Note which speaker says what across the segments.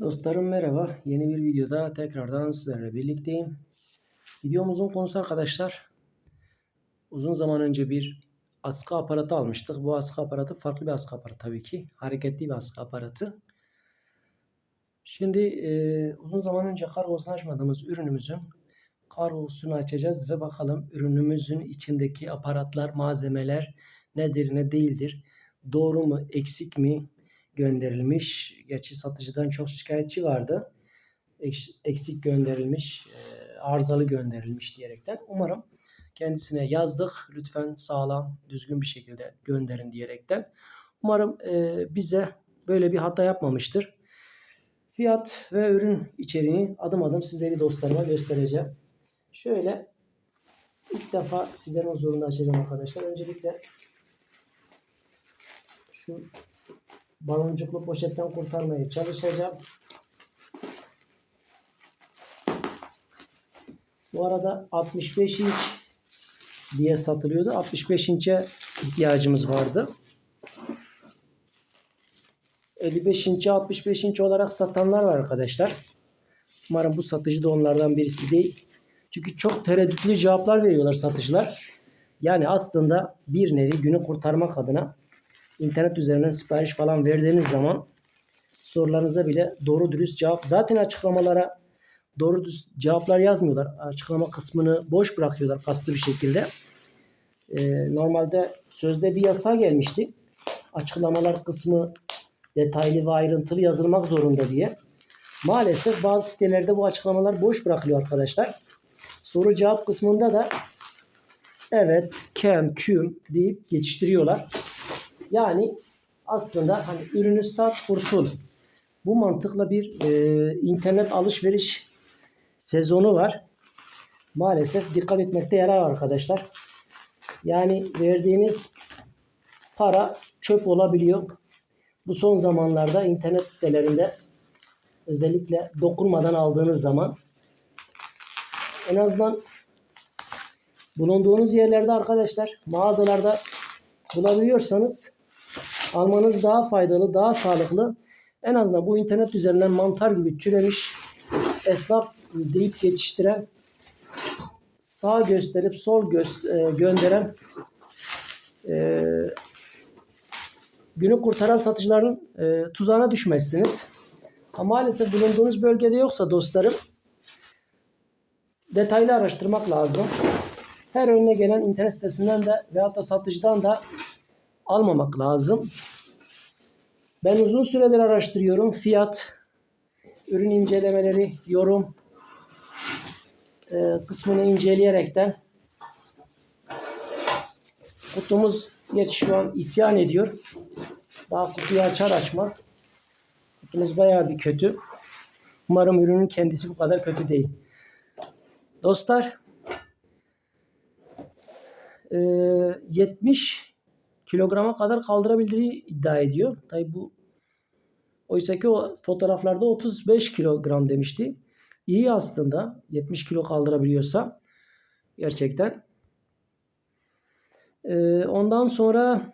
Speaker 1: Dostlarım merhaba. Yeni bir videoda tekrardan sizlerle birlikteyim. Videomuzun konusu arkadaşlar. Uzun zaman önce bir askı aparatı almıştık. Bu askı aparatı farklı bir askı aparatı tabii ki. Hareketli bir askı aparatı. Şimdi e, uzun zaman önce kargosunu açmadığımız ürünümüzün kargosunu açacağız ve bakalım ürünümüzün içindeki aparatlar, malzemeler nedir, ne değildir? Doğru mu, eksik mi? Gönderilmiş. Gerçi satıcıdan çok şikayetçi vardı. Eks- Eksik gönderilmiş, e, arızalı gönderilmiş diyerekten. Umarım kendisine yazdık. Lütfen sağlam, düzgün bir şekilde gönderin diyerekten. Umarım e, bize böyle bir hata yapmamıştır. Fiyat ve ürün içeriğini adım adım sizleri dostlarıma göstereceğim. Şöyle ilk defa sizlerin huzurunda açacağım arkadaşlar. Öncelikle şu baloncuklu poşetten kurtarmaya çalışacağım. Bu arada 65 inç diye satılıyordu. 65 inçe ihtiyacımız vardı. 55 inçe 65 inç olarak satanlar var arkadaşlar. Umarım bu satıcı da onlardan birisi değil. Çünkü çok tereddütlü cevaplar veriyorlar satıcılar. Yani aslında bir nevi günü kurtarmak adına internet üzerinden sipariş falan verdiğiniz zaman sorularınıza bile doğru dürüst cevap zaten açıklamalara doğru dürüst cevaplar yazmıyorlar. Açıklama kısmını boş bırakıyorlar kastı bir şekilde. Ee, normalde sözde bir yasa gelmişti. Açıklamalar kısmı detaylı ve ayrıntılı yazılmak zorunda diye. Maalesef bazı sitelerde bu açıklamalar boş bırakılıyor arkadaşlar. Soru cevap kısmında da evet, kem, küm deyip geçiştiriyorlar. Yani aslında hani ürünü sat kurtul. Bu mantıkla bir e, internet alışveriş sezonu var. Maalesef dikkat etmekte yarar var arkadaşlar. Yani verdiğiniz para çöp olabiliyor. Bu son zamanlarda internet sitelerinde özellikle dokunmadan aldığınız zaman en azından bulunduğunuz yerlerde arkadaşlar mağazalarda bulabiliyorsanız almanız daha faydalı, daha sağlıklı. En azından bu internet üzerinden mantar gibi türemiş esnaf deyip geçiştiren sağ gösterip sol göz, e, gönderen e, günü kurtaran satıcıların e, tuzağına düşmezsiniz. Ama maalesef bulunduğunuz bölgede yoksa dostlarım detaylı araştırmak lazım. Her önüne gelen internet sitesinden de veyahut da satıcıdan da almamak lazım. Ben uzun süredir araştırıyorum. Fiyat, ürün incelemeleri, yorum e, kısmını inceleyerekten kutumuz geç şu an isyan ediyor. Daha kutuyu açar açmaz. Kutumuz bayağı bir kötü. Umarım ürünün kendisi bu kadar kötü değil. Dostlar e, 70 kilograma kadar kaldırabildiği iddia ediyor. Tabi bu oysa ki o fotoğraflarda 35 kilogram demişti. İyi aslında 70 kilo kaldırabiliyorsa gerçekten. Ee, ondan sonra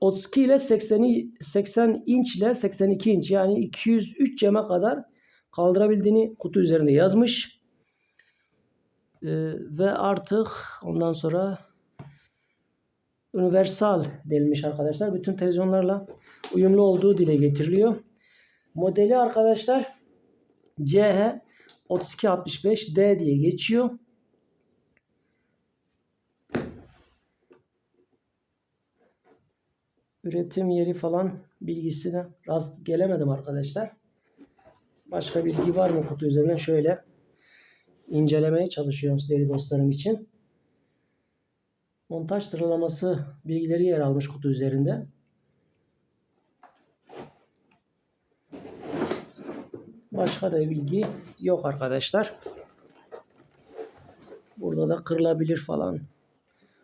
Speaker 1: 32 ile 80, 80 inç ile 82 inç yani 203 ceme kadar kaldırabildiğini kutu üzerinde yazmış. Ee, ve artık ondan sonra universal denilmiş arkadaşlar. Bütün televizyonlarla uyumlu olduğu dile getiriliyor. Modeli arkadaşlar CH 3265D diye geçiyor. Üretim yeri falan bilgisine rast gelemedim arkadaşlar. Başka bilgi var mı kutu üzerinden şöyle incelemeye çalışıyorum sizleri dostlarım için. Montaj sıralaması bilgileri yer almış kutu üzerinde. Başka da bilgi yok arkadaşlar. Burada da kırılabilir falan.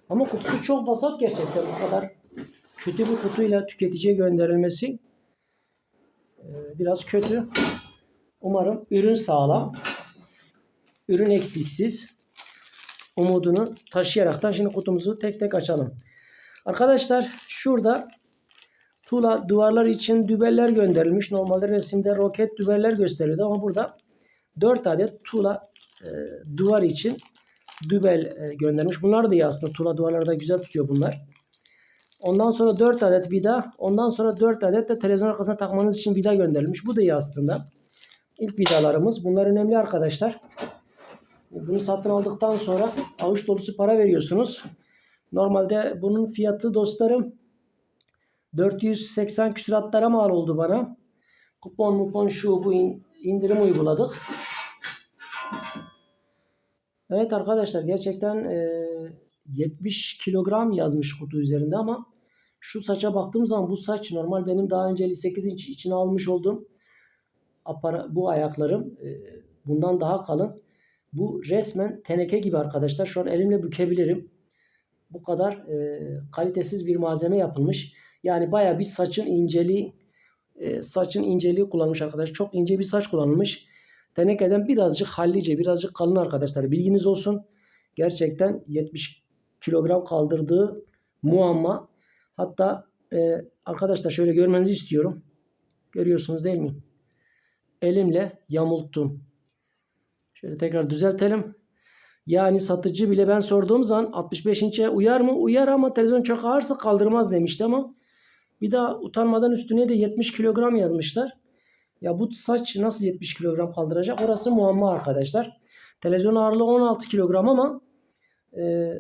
Speaker 1: Ama kutusu çok vasat gerçekten. Bu kadar kötü bir kutuyla tüketiciye gönderilmesi e, biraz kötü. Umarım ürün sağlam. Ürün eksiksiz umudunu taşıyaraktan şimdi kutumuzu tek tek açalım. Arkadaşlar şurada Tuğla duvarlar için dübeller gönderilmiş. Normalde resimde roket dübeller gösteriyordu ama burada 4 adet tuğla e, duvar için dübel e, göndermiş. Bunlar da iyi aslında. Tuğla duvarları da güzel tutuyor bunlar. Ondan sonra 4 adet vida. Ondan sonra 4 adet de televizyon arkasına takmanız için vida gönderilmiş. Bu da iyi aslında. İlk vidalarımız. Bunlar önemli arkadaşlar. Bunu satın aldıktan sonra avuç dolusu para veriyorsunuz. Normalde bunun fiyatı dostlarım 480 küsuratlara mal oldu bana. Kupon mupon şu bu in- indirim uyguladık. Evet arkadaşlar gerçekten e, 70 kilogram yazmış kutu üzerinde ama şu saça baktığım zaman bu saç normal benim daha önce 58 inç içine almış olduğum bu ayaklarım e, bundan daha kalın. Bu resmen teneke gibi arkadaşlar. Şu an elimle bükebilirim. Bu kadar e, kalitesiz bir malzeme yapılmış. Yani baya bir saçın inceliği e, saçın inceliği kullanmış arkadaşlar. Çok ince bir saç kullanılmış. Tenekeden birazcık hallice, birazcık kalın arkadaşlar. Bilginiz olsun. Gerçekten 70 kilogram kaldırdığı muamma. Hatta e, arkadaşlar şöyle görmenizi istiyorum. Görüyorsunuz değil mi? Elimle yamulttum. Şöyle tekrar düzeltelim. Yani satıcı bile ben sorduğum zaman 65 inçe uyar mı? Uyar ama televizyon çok ağırsa kaldırmaz demişti ama bir daha utanmadan üstüne de 70 kilogram yazmışlar. Ya bu saç nasıl 70 kilogram kaldıracak? Orası muamma arkadaşlar. Televizyon ağırlığı 16 kilogram ama e,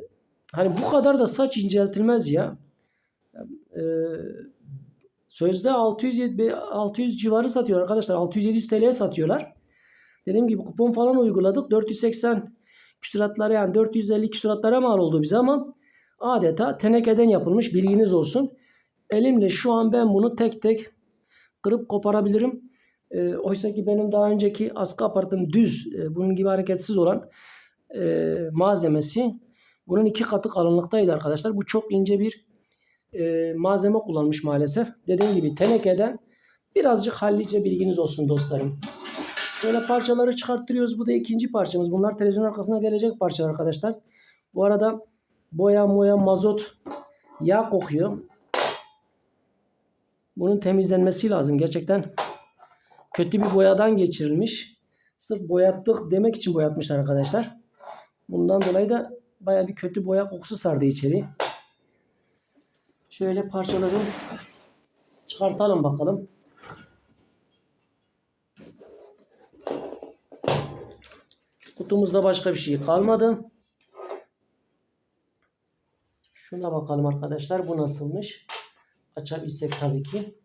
Speaker 1: hani bu kadar da saç inceltilmez ya. E, sözde 600 600 civarı satıyor arkadaşlar. 600-700 TL'ye satıyorlar. Dediğim gibi kupon falan uyguladık. 480 küsuratlara yani 450 küsuratlara mal oldu bize ama adeta tenekeden yapılmış bilginiz olsun. Elimle şu an ben bunu tek tek kırıp koparabilirim. E, oysa ki benim daha önceki askı aparatım düz, e, bunun gibi hareketsiz olan e, malzemesi bunun iki katı kalınlıktaydı arkadaşlar. Bu çok ince bir e, malzeme kullanmış maalesef. Dediğim gibi tenekeden birazcık hallice bilginiz olsun dostlarım. Böyle parçaları çıkarttırıyoruz. Bu da ikinci parçamız. Bunlar televizyon arkasına gelecek parçalar arkadaşlar. Bu arada boya moya mazot yağ kokuyor. Bunun temizlenmesi lazım. Gerçekten kötü bir boyadan geçirilmiş. Sırf boyattık demek için boyatmışlar arkadaşlar. Bundan dolayı da baya bir kötü boya kokusu sardı içeri. Şöyle parçaları çıkartalım bakalım. Kutumuzda başka bir şey kalmadı. Şuna bakalım arkadaşlar. Bu nasılmış? Açabilsek tabii ki.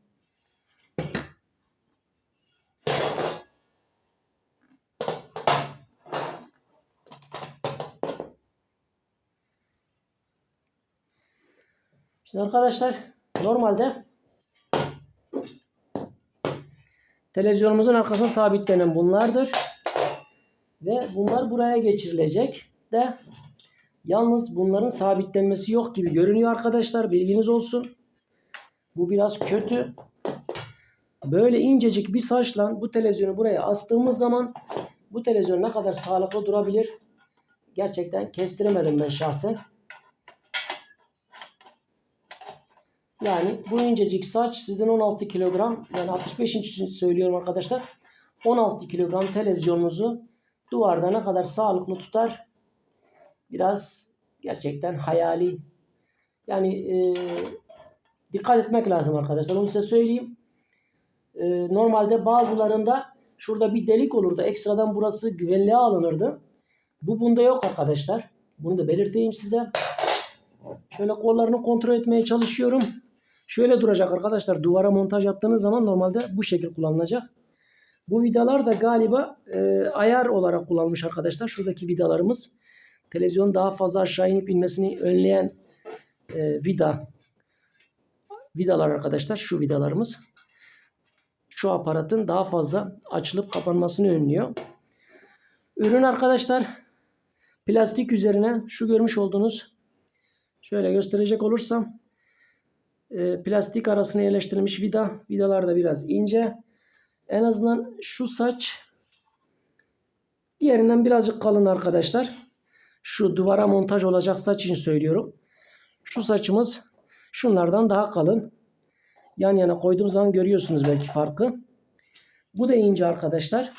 Speaker 1: Şimdi arkadaşlar normalde televizyonumuzun arkasına sabitlenen bunlardır. Ve bunlar buraya geçirilecek de yalnız bunların sabitlenmesi yok gibi görünüyor arkadaşlar. Bilginiz olsun. Bu biraz kötü. Böyle incecik bir saçla bu televizyonu buraya astığımız zaman bu televizyon ne kadar sağlıklı durabilir? Gerçekten kestiremedim ben şahsen. Yani bu incecik saç sizin 16 kilogram yani 65 inç için söylüyorum arkadaşlar. 16 kilogram televizyonunuzu duvarda ne kadar sağlıklı tutar? Biraz gerçekten hayali. Yani e, dikkat etmek lazım arkadaşlar. Onu size söyleyeyim. E, normalde bazılarında şurada bir delik olurdu. Ekstradan burası güvenliğe alınırdı. Bu bunda yok arkadaşlar. Bunu da belirteyim size. Şöyle kollarını kontrol etmeye çalışıyorum. Şöyle duracak arkadaşlar. Duvara montaj yaptığınız zaman normalde bu şekil kullanılacak. Bu vidalar da galiba e, ayar olarak kullanılmış arkadaşlar. Şuradaki vidalarımız televizyonun daha fazla aşağı inip inmesini önleyen e, vida vidalar arkadaşlar. Şu vidalarımız. Şu aparatın daha fazla açılıp kapanmasını önlüyor. Ürün arkadaşlar plastik üzerine şu görmüş olduğunuz şöyle gösterecek olursam e, plastik arasına yerleştirilmiş vida. Vidalar da biraz ince. En azından şu saç diğerinden birazcık kalın arkadaşlar. Şu duvara montaj olacak saç için söylüyorum. Şu saçımız şunlardan daha kalın. Yan yana koyduğum zaman görüyorsunuz belki farkı. Bu da ince arkadaşlar.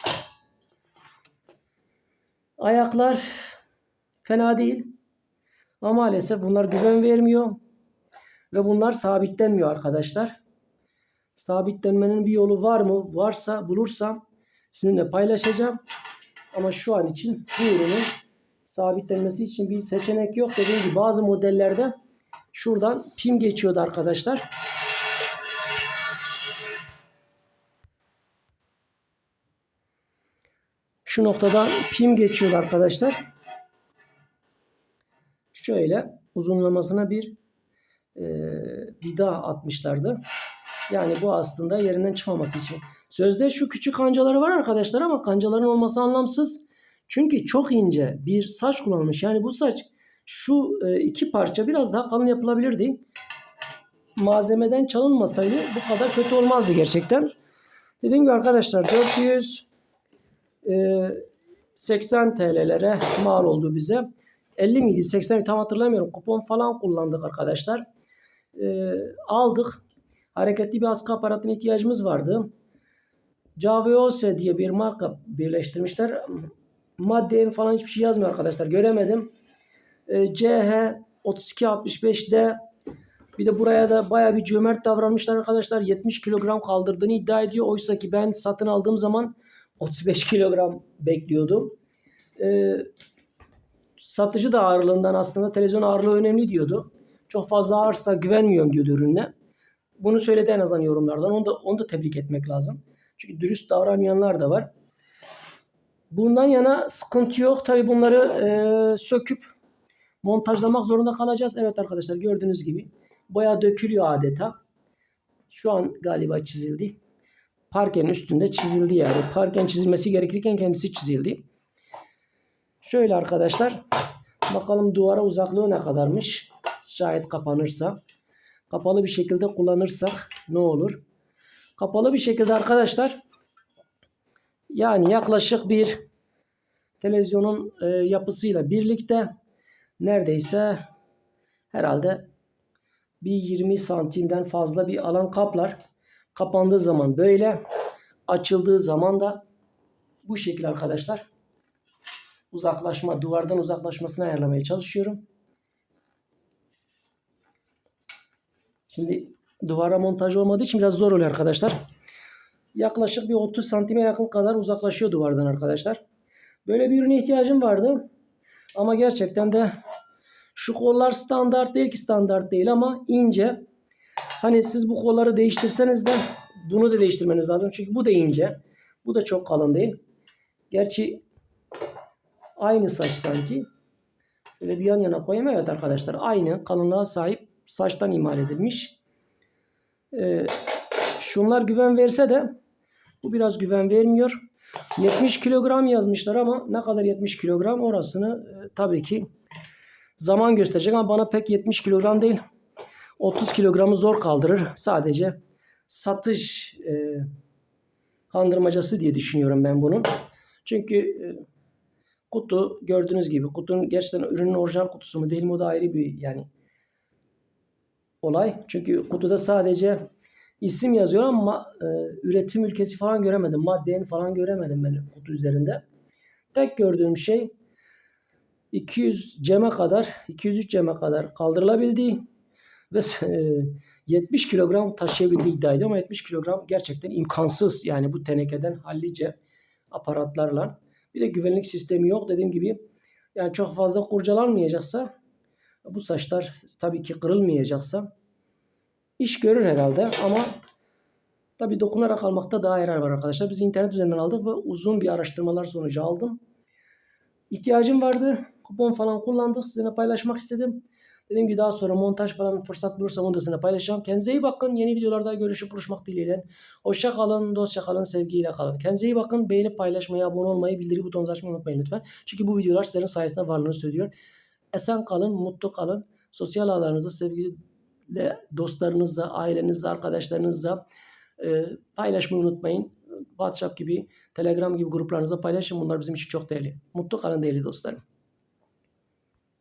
Speaker 1: Ayaklar fena değil. Ama maalesef bunlar güven vermiyor. Ve bunlar sabitlenmiyor arkadaşlar. Sabitlenmenin bir yolu var mı? Varsa bulursam sizinle paylaşacağım. Ama şu an için bu ürünün sabitlenmesi için bir seçenek yok. Dediğim gibi bazı modellerde şuradan pim geçiyordu arkadaşlar. Şu noktadan pim geçiyor arkadaşlar. Şöyle uzunlamasına bir e, vida atmışlardı. Yani bu aslında yerinden çıkmaması için. Sözde şu küçük kancaları var arkadaşlar ama kancaların olması anlamsız. Çünkü çok ince bir saç kullanılmış. Yani bu saç şu e, iki parça biraz daha kalın yapılabilirdi. Malzemeden çalınmasaydı bu kadar kötü olmazdı gerçekten. Dediğim gibi arkadaşlar 400 e, 80 TL'lere mal oldu bize. 50 miydi 80 mi tam hatırlamıyorum. Kupon falan kullandık arkadaşlar. E, aldık. Hareketli bir askı aparatına ihtiyacımız vardı. Caviose diye bir marka birleştirmişler. Maddenin falan hiçbir şey yazmıyor arkadaşlar. Göremedim. E, CH 3265D bir de buraya da baya bir cömert davranmışlar arkadaşlar. 70 kilogram kaldırdığını iddia ediyor. Oysa ki ben satın aldığım zaman 35 kilogram bekliyordum. E, satıcı da ağırlığından aslında televizyon ağırlığı önemli diyordu. Çok fazla ağırsa güvenmiyorum diyordu ürüne. Bunu söyledi en azından yorumlardan. Onu da, onu da tebrik etmek lazım. Çünkü dürüst davranmayanlar da var. Bundan yana sıkıntı yok. Tabi bunları e, söküp montajlamak zorunda kalacağız. Evet arkadaşlar gördüğünüz gibi boya dökülüyor adeta. Şu an galiba çizildi. Parkenin üstünde çizildi yani. Parken çizilmesi gerekirken kendisi çizildi. Şöyle arkadaşlar. Bakalım duvara uzaklığı ne kadarmış. Şayet kapanırsa. Kapalı bir şekilde kullanırsak ne olur? Kapalı bir şekilde arkadaşlar yani yaklaşık bir televizyonun e, yapısıyla birlikte neredeyse herhalde bir 20 santimden fazla bir alan kaplar. Kapandığı zaman böyle açıldığı zaman da bu şekilde arkadaşlar uzaklaşma duvardan uzaklaşmasını ayarlamaya çalışıyorum. Şimdi duvara montaj olmadığı için biraz zor oluyor arkadaşlar. Yaklaşık bir 30 santime yakın kadar uzaklaşıyor duvardan arkadaşlar. Böyle bir ürüne ihtiyacım vardı. Ama gerçekten de şu kollar standart değil ki standart değil ama ince. Hani siz bu kolları değiştirseniz de bunu da değiştirmeniz lazım. Çünkü bu da ince. Bu da çok kalın değil. Gerçi aynı saç sanki. Böyle bir yan yana koyayım. Evet arkadaşlar aynı kalınlığa sahip saçtan imal edilmiş. Ee, şunlar güven verse de bu biraz güven vermiyor. 70 kilogram yazmışlar ama ne kadar 70 kilogram orasını e, tabii ki zaman gösterecek ama bana pek 70 kilogram değil. 30 kilogramı zor kaldırır. Sadece satış e, kandırmacası diye düşünüyorum ben bunun. Çünkü e, kutu gördüğünüz gibi kutunun gerçekten ürünün orijinal kutusu mu değil mi o da ayrı bir yani olay. Çünkü kutuda sadece isim yazıyor ama e, üretim ülkesi falan göremedim. Maddeyi falan göremedim ben kutu üzerinde. Tek gördüğüm şey 200 ceme kadar, 203 ceme kadar kaldırılabildiği ve e, 70 kilogram taşıyabildiği iddia ama 70 kilogram gerçekten imkansız. Yani bu tenekeden hallice aparatlarla. Bir de güvenlik sistemi yok. Dediğim gibi yani çok fazla kurcalanmayacaksa bu saçlar tabii ki kırılmayacaksa iş görür herhalde ama tabii dokunarak almakta daha yarar var arkadaşlar. Biz internet üzerinden aldık ve uzun bir araştırmalar sonucu aldım. İhtiyacım vardı. Kupon falan kullandık. Sizinle paylaşmak istedim. Dediğim gibi daha sonra montaj falan fırsat bulursam onu da sizinle paylaşacağım. Kendinize iyi bakın. Yeni videolarda görüşüp buluşmak dileğiyle. Hoşça kalın, dostça kalın, sevgiyle kalın. Kendinize iyi bakın. Beğenip paylaşmayı, abone olmayı, bildiri butonunu açmayı unutmayın lütfen. Çünkü bu videolar sizlerin sayesinde varlığını söylüyor. Esen kalın, mutlu kalın. Sosyal ağlarınızda sevgili dostlarınızla, ailenizle, arkadaşlarınızla e, paylaşmayı unutmayın. WhatsApp gibi, Telegram gibi gruplarınızda paylaşın. Bunlar bizim için çok değerli. Mutlu kalın değerli dostlarım.